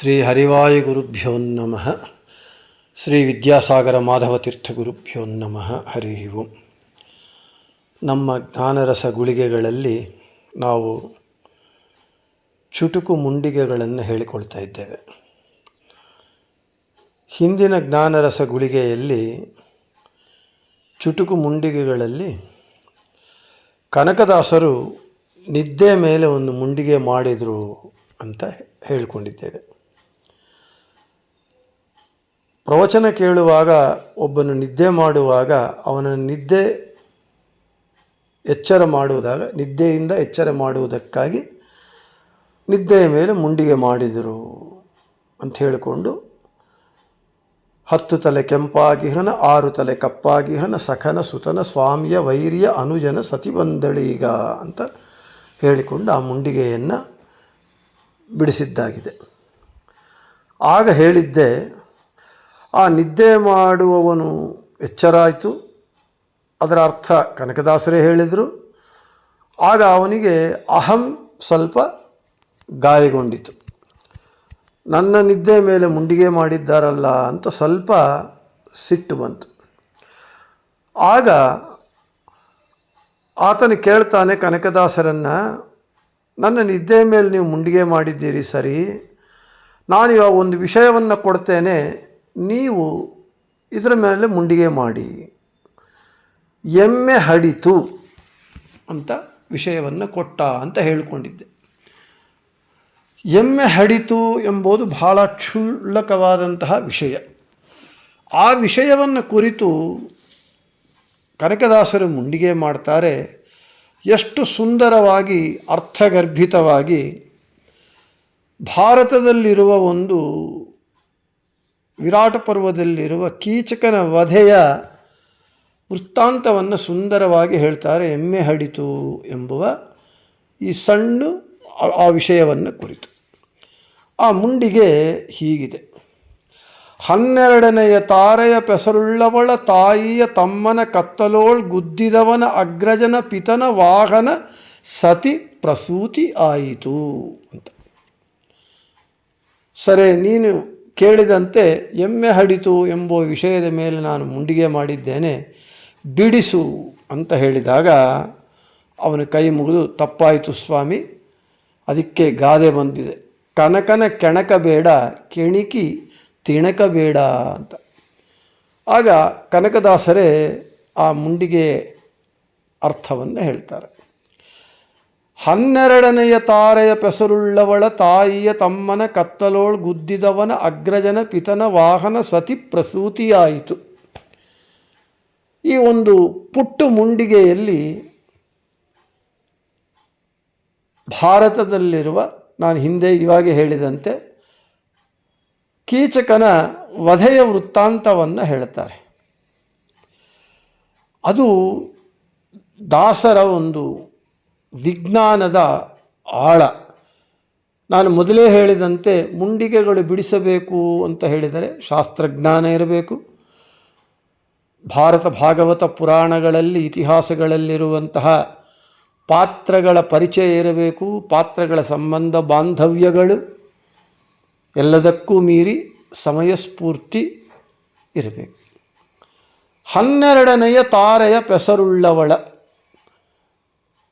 ಶ್ರೀ ಹರಿವಾಯು ಗುರುಭ್ಯೋ ನಮಃ. ಶ್ರೀ ವಿದ್ಯಾಸಾಗರ ಮಾಧವತೀರ್ಥ ಗುರುಭ್ಯೋ ನಮಃ. ಹರಿ ನಮ್ಮ ಜ್ಞಾನರಸ ಗುಳಿಗೆಗಳಲ್ಲಿ ನಾವು ಚುಟುಕು ಮುಂಡಿಗೆಗಳನ್ನು ಹೇಳಿಕೊಳ್ತಾ ಇದ್ದೇವೆ. ಹಿಂದಿನ ಜ್ಞಾನರಸ ಗುಳಿಗೆಯಲ್ಲಿ ಚುಟುಕು ಮುಂಡಿಗೆಗಳಲ್ಲಿ ಕನಕದಾಸರು ನಿದ್ದೆ ಮೇಲೆ ಒಂದು ಮುಂಡಿಗೆ ಮಾಡಿದರು ಅಂತ ಹೇಳಿಕೊಂಡಿದ್ದೇವೆ. ಪ್ರವಚನ ಕೇಳುವಾಗ ಒಬ್ಬನು ನಿದ್ದೆ ಮಾಡುವಾಗ ಅವನ ನಿದ್ದೆ ಎಚ್ಚರ ಮಾಡುವುದಾಗ, ನಿದ್ದೆಯಿಂದ ಎಚ್ಚರ ಮಾಡುವುದಕ್ಕಾಗಿ ನಿದ್ದೆಯ ಮೇಲೆ ಮುಂಡಿಗೆ ಮಾಡಿದರು ಅಂತ ಹೇಳಿಕೊಂಡು, ಹತ್ತು ತಲೆ ಕೆಂಪಾಗಿಹನ, ಆರು ತಲೆ ಕಪ್ಪಾಗಿಹನ, ಸಖನ, ಸುತನ, ಸ್ವಾಮಿಯ, ವೈರ್ಯ, ಅನುಜನ ಸತಿಬಂದಳೀಗ ಅಂತ ಹೇಳಿಕೊಂಡು ಆ ಮುಂಡಿಗೆಯನ್ನು ಬಿಡಿಸಿದ್ದಾಗಿದೆ. ಆಗ ಹೇಳಿದ್ದೆ ಆ ನಿದ್ದೆ ಮಾಡುವವನು ಎಚ್ಚರಾಯಿತು. ಅದರ ಅರ್ಥ ಕನಕದಾಸರೇ ಹೇಳಿದರು. ಆಗ ಅವನಿಗೆ ಅಹಂ ಸ್ವಲ್ಪ ಗಾಯಗೊಂಡಿತು. ನನ್ನ ನಿದ್ದೆ ಮೇಲೆ ಮುಂಡಿಗೆ ಮಾಡಿದ್ದಾರಲ್ಲ ಅಂತ ಸ್ವಲ್ಪ ಸಿಟ್ಟು ಬಂತು. ಆಗ ಆತನು ಕೇಳ್ತಾನೆ, ಕನಕದಾಸರನ್ನು, ನನ್ನ ನಿದ್ದೆ ಮೇಲೆ ನೀವು ಮುಂಡಿಗೆ ಮಾಡಿದ್ದೀರಿ, ಸರಿ. ನಾನು ಇವಾಗ ಒಂದು ವಿಷಯವನ್ನು ಕೊಡ್ತೇನೆ. ನೀವು ಇದರ ಮೇಲೆ ಮುಂಡಿಗೆ ಮಾಡಿ. ಎಮ್ಮೆ ಹಡಿತು ಅಂತ ವಿಷಯವನ್ನು ಕೊಟ್ಟ ಅಂತ ಹೇಳಿಕೊಂಡಿದ್ದೆ. ಎಮ್ಮೆ ಹಡಿತು ಎಂಬುದು ಬಹಳ ಕ್ಷುಲ್ಲಕವಾದಂತಹ ವಿಷಯ. ಆ ವಿಷಯವನ್ನು ಕುರಿತು ಕನಕದಾಸರು ಮುಂಡಿಗೆ ಮಾಡ್ತಾರೆ. ಎಷ್ಟು ಸುಂದರವಾಗಿ, ಅರ್ಥಗರ್ಭಿತವಾಗಿ ಭಾರತದಲ್ಲಿರುವ ಒಂದು ವಿರಾಟ ಪರ್ವದಲ್ಲಿರುವ ಕೀಚಕನ ವಧೆಯ ವೃತ್ತಾಂತವನ್ನು ಸುಂದರವಾಗಿ ಹೇಳ್ತಾರೆ, ಎಮ್ಮೆ ಹಡಿತು ಎಂಬುವ ಈ ಸಣ್ಣ ಆ- ವಿಷಯವನ್ನು ಕುರಿತು. ಆ ಮುಂಡಿಗೆ ಹೀಗಿದೆ. ಹನ್ನೆರಡನೆಯ ತಾರೆಯ ಪೆಸರುಳ್ಳವಳ ತಾಯಿಯ ತಮ್ಮನ ಕತ್ತಲೋಳ್ ಗುದ್ದಿದವನ ಅಗ್ರಜನ ಪಿತನ ವಾಹನ ಸತಿ ಪ್ರಸೂತಿ ಆಯಿತು ಅಂತ. ಸರಿ, ನೀನು ಕೇಳಿದಂತೆ ಎಮ್ಮೆ ಹಡಿತು ಎಂಬ ವಿಷಯದ ಮೇಲೆ ನಾನು ಮುಂಡಿಗೆ ಮಾಡಿದ್ದೇನೆ, ಬಿಡಿಸು ಅಂತ ಹೇಳಿದಾಗ ಅವನ ಕೈ ಮುಗಿದು ತಪ್ಪಾಯಿತು ಸ್ವಾಮಿ, ಅದಕ್ಕೆ ಗಾದೆ ಬಂದಿದೆ. ಕನಕನ ಕೆಣಕ ಬೇಡ ಕೆಣಿಕಿ ತಿಣಕ ಬೇಡ ಅಂತ. ಆಗ ಕನಕದಾಸರೇ ಆ ಮುಂಡಿಗೆ ಅರ್ಥವನ್ನು ಹೇಳ್ತಾರೆ. ಹನ್ನೆರಡನೆಯ ತಾರೆಯ ಪೆಸರುಳ್ಳವಳ ತಾಯಿಯ ತಮ್ಮನ ಕತ್ತಲೋಳ್ ಗುದ್ದಿದವನ ಅಗ್ರಜನ ಪಿತನ ವಾಹನ ಸತಿ ಪ್ರಸೂತಿಯಾಯಿತು. ಈ ಒಂದು ಪುಟ್ಟು ಮುಂಡಿಗೆಯಲ್ಲಿ ಭಾರತದಲ್ಲಿರುವ, ನಾನು ಹಿಂದೆ ಇವಾಗ ಹೇಳಿದಂತೆ, ಕೀಚಕನ ವಧೆಯ ವೃತ್ತಾಂತವನ್ನು ಹೇಳ್ತಾರೆ. ಅದು ದಾಸರ ಒಂದು ವಿಜ್ಞಾನದ ಆಳ. ನಾನು ಮೊದಲೇ ಹೇಳಿದಂತೆ ಮುಂಡಿಗೆಗಳು ಬಿಡಿಸಬೇಕು ಅಂತ ಹೇಳಿದರೆ ಶಾಸ್ತ್ರಜ್ಞಾನ ಇರಬೇಕು. ಭಾರತ ಭಾಗವತ ಪುರಾಣಗಳಲ್ಲಿ ಇತಿಹಾಸಗಳಲ್ಲಿರುವಂತಹ ಪಾತ್ರಗಳ ಪರಿಚಯ ಇರಬೇಕು, ಪಾತ್ರಗಳ ಸಂಬಂಧ, ಬಾಂಧವ್ಯಗಳು ಎಲ್ಲದಕ್ಕೂ ಮೀರಿ ಸಮಯಸ್ಫೂರ್ತಿ ಇರಬೇಕು. ಹನ್ನೆರಡನೆಯ ತಾರೆಯ ಪೆಸರುಳ್ಳವಳ.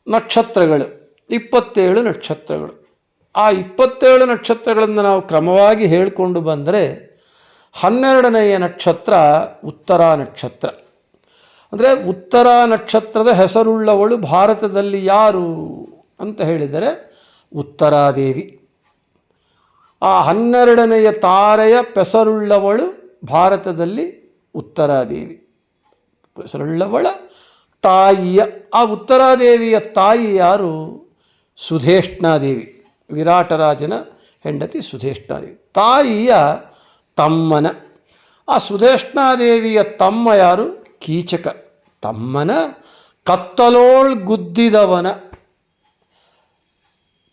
ನಕ್ಷತ್ರಗಳು, ಇಪ್ಪತ್ತೇಳು ನಕ್ಷತ್ರಗಳು. ಆ ಇಪ್ಪತ್ತೇಳು ನಕ್ಷತ್ರಗಳನ್ನು ನಾವು ಕ್ರಮವಾಗಿ ಹೇಳಿಕೊಂಡು ಬಂದರೆ ಹನ್ನೆರಡನೆಯ ನಕ್ಷತ್ರ ಉತ್ತರ ನಕ್ಷತ್ರ. ಅಂದರೆ ಉತ್ತರ ನಕ್ಷತ್ರದ ಹೆಸರುಳ್ಳವಳು ಭಾರತದಲ್ಲಿ ಯಾರು ಅಂತ ಹೇಳಿದರೆ ಉತ್ತರಾದೇವಿ. ಆ ಹನ್ನೆರಡನೆಯ ತಾರೆಯ ಪೆಸರುಳ್ಳವಳು ಭಾರತದಲ್ಲಿ ಉತ್ತರಾದೇವಿ. ಪೆಸರುಳ್ಳವಳ ತಾಯಿಯ, ಆ ಉತ್ತರಾದೇವಿಯ ತಾಯಿ ಯಾರು? ಸುಧೇಷ್ಣಾದೇವಿ. ವಿರಾಟರಾಜನ ಹೆಂಡತಿ ಸುಧೇಷ್ಣಾದೇವಿ. ತಾಯಿಯ ತಮ್ಮನ. ಆ ಸುಧೇಷ್ಣಾದೇವಿಯ ತಮ್ಮ ಯಾರು? ಕೀಚಕ. ತಮ್ಮನ ಕತ್ತಲೋಳ್ ಗುದ್ದಿದವನ.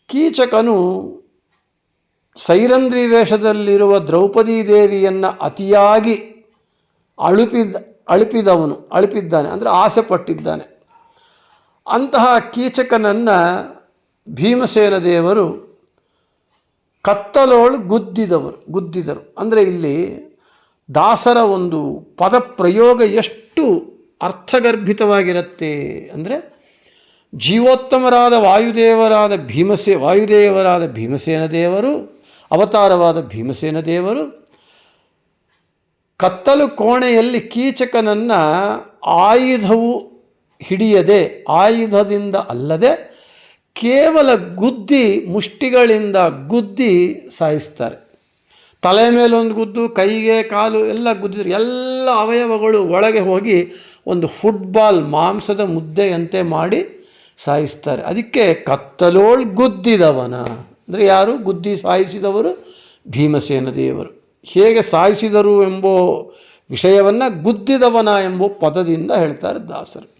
ಕೀಚಕನು ಸೈರಂದ್ರಿ ವೇಷದಲ್ಲಿರುವ ದ್ರೌಪದಿ ದೇವಿಯನ್ನು ಅತಿಯಾಗಿ ಅಳುಪಿದ ಅಳುಪಿದವನು, ಅಳಿಪಿದ್ದಾನೆ, ಅಂದರೆ ಆಸೆ ಪಟ್ಟಿದ್ದಾನೆ ಅಂತಹ ಕೀಚಕನನ್ನು ಭೀಮಸೇನ ದೇವರು ಕತ್ತಲೋಳು ಗುದ್ದಿದವರು, ಗುದ್ದಿದರು. ಅಂದರೆ ಇಲ್ಲಿ ದಾಸರ ಒಂದು ಪದ ಪ್ರಯೋಗ ಎಷ್ಟು ಅರ್ಥಗರ್ಭಿತವಾಗಿರುತ್ತೆ ಅಂದರೆ ಜೀವೋತ್ತಮರಾದ ವಾಯುದೇವರಾದ ಭೀಮಸೇ, ವಾಯುದೇವರಾದ ಭೀಮಸೇನ ದೇವರು, ಅವತಾರವಾದ ಭೀಮಸೇನ ದೇವರು ಕತ್ತಲು ಕೋಣೆಯಲ್ಲಿ ಕೀಚಕನನ್ನು ಆಯುಧವು ಹಿಡಿಯದೆ, ಆಯುಧದಿಂದ ಅಲ್ಲದೆ ಕೇವಲ ಗುದ್ದಿ, ಮುಷ್ಟಿಗಳಿಂದ ಗುದ್ದಿ ಸಾಯಿಸ್ತಾರೆ. ತಲೆ ಮೇಲೊಂದು ಗುದ್ದು, ಕೈಗೆ ಕಾಲು ಎಲ್ಲ ಗುದ್ದಿದ್ರು ಎಲ್ಲ ಅವಯವಗಳು ಒಳಗೆ ಹೋಗಿ ಒಂದು ಫುಟ್ಬಾಲ್ ಮಾಂಸದ ಮುದ್ದೆಯಂತೆ ಮಾಡಿ ಸಾಯಿಸ್ತಾರೆ. ಅದಕ್ಕೆ ಕತ್ತಲೋಳ್ ಗುದ್ದಿದವನ. ಅಂದರೆ ಯಾರು? ಗುದ್ದಿ ಸಾಯಿಸಿದವರು ಭೀಮಸೇನ ದೇವರು. ಹೇಗೆ ಸಾಯಿಸಿದರು ಎಂಬ ವಿಷಯವನ್ನು ಗುದ್ದಿದವನ ಎಂಬ ಪದದಿಂದ ಹೇಳ್ತಾರೆ ದಾಸರು.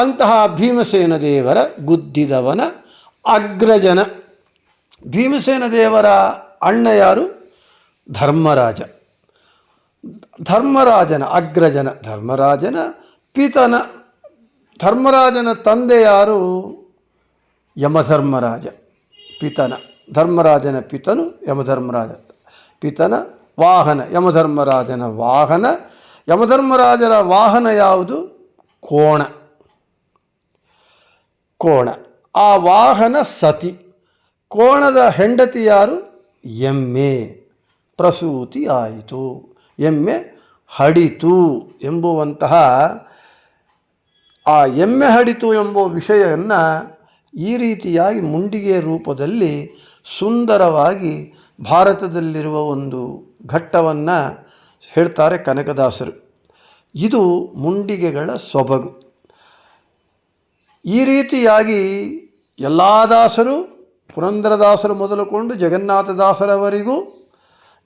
ಅಂತಹ ಭೀಮಸೇನ ದೇವರ ಗುದ್ದಿದವನ ಅಗ್ರಜನ. ಭೀಮಸೇನ ದೇವರ ಅಣ್ಣ ಯಾರು? ಧರ್ಮರಾಜ. ಧರ್ಮರಾಜನ, ಅಗ್ರಜನ, ಧರ್ಮರಾಜನ ಪಿತನ. ಧರ್ಮರಾಜನ ತಂದೆ ಯಾರು? ಯಮಧರ್ಮರಾಜ. ಪಿತನ. ಧರ್ಮರಾಜನ ಪಿತನು ಯಮಧರ್ಮರಾಜ. ಪಿತನ ವಾಹನ, ಯಮಧರ್ಮರಾಜನ ವಾಹನ. ಯಮಧರ್ಮರಾಜರ ವಾಹನ ಯಾವುದು? ಕೋಣ. ಕೋಣ. ಆ ವಾಹನ ಸತಿ. ಕೋಣದ ಹೆಂಡತಿ ಯಾರು? ಎಮ್ಮೆ. ಪ್ರಸೂತಿ ಆಯಿತು. ಎಮ್ಮೆ ಹಡಿತು ಎಂಬುವಂತಹ ಆ ಎಮ್ಮೆ ಹಡಿತು ಎಂಬ ವಿಷಯವನ್ನು ಈ ರೀತಿಯಾಗಿ ಮುಂಡಿಗೆ ರೂಪದಲ್ಲಿ ಸುಂದರವಾಗಿ ಭಾರತದಲ್ಲಿರುವ ಒಂದು ಘಟ್ಟವನ್ನು ಹೇಳ್ತಾರೆ ಕನಕದಾಸರು. ಇದು ಮುಂಡಿಗೆಗಳ ಸೊಬಗು. ಈ ರೀತಿಯಾಗಿ ಎಲ್ಲ ದಾಸರು, ಪುರಂದರದಾಸರು ಮೊದಲುಕೊಂಡು ಜಗನ್ನಾಥದಾಸರವರೆಗೂ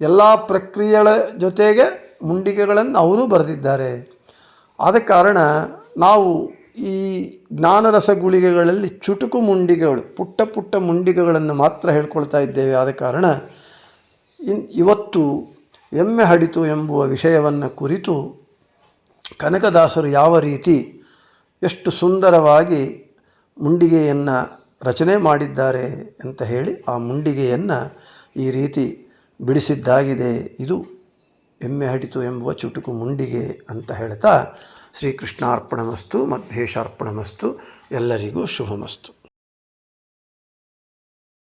ಎಲ್ಲ ಪ್ರಕ್ರಿಯೆಗಳ ಜೊತೆಗೆ ಮುಂಡಿಗೆಗಳನ್ನು ಅವರು ಬರೆದಿದ್ದಾರೆ. ಆದ ಕಾರಣ ನಾವು ಈ ಜ್ಞಾನರಸ ಗುಳಿಗೆಗಳಲ್ಲಿ ಚುಟುಕು ಮುಂಡಿಗೆಗಳು, ಪುಟ್ಟ ಪುಟ್ಟ ಮುಂಡಿಗೆಗಳನ್ನು ಮಾತ್ರ ಹೇಳ್ಕೊಳ್ತಾ ಇದ್ದೇವೆ. ಆದ ಕಾರಣ ಇನ್ ಇವತ್ತು ಎಮ್ಮೆ ಹಡಿತು ಎಂಬುವ ವಿಷಯವನ್ನು ಕುರಿತು ಕನಕದಾಸರು ಯಾವ ರೀತಿ ಎಷ್ಟು ಸುಂದರವಾಗಿ ಮುಂಡಿಗೆಯನ್ನು ರಚನೆ ಮಾಡಿದ್ದಾರೆ ಅಂತ ಹೇಳಿ ಆ ಮುಂಡಿಗೆಯನ್ನು ಈ ರೀತಿ ಬಿಡಿಸಿದ್ದಾಗಿದೆ. ಇದು ಎಮ್ಮೆ ಹಡಿತು ಎಂಬುವ ಚುಟುಕು ಮುಂಡಿಗೆ ಅಂತ ಹೇಳ್ತಾ ಶ್ರೀಕೃಷ್ಣಾರ್ಪಣಮಸ್ತು ಮಧ್ವೇಶಾರ್ಪಣಮಸ್ತು ಎಲ್ಲರಿಗೂ ಶುಭಮಸ್ತು.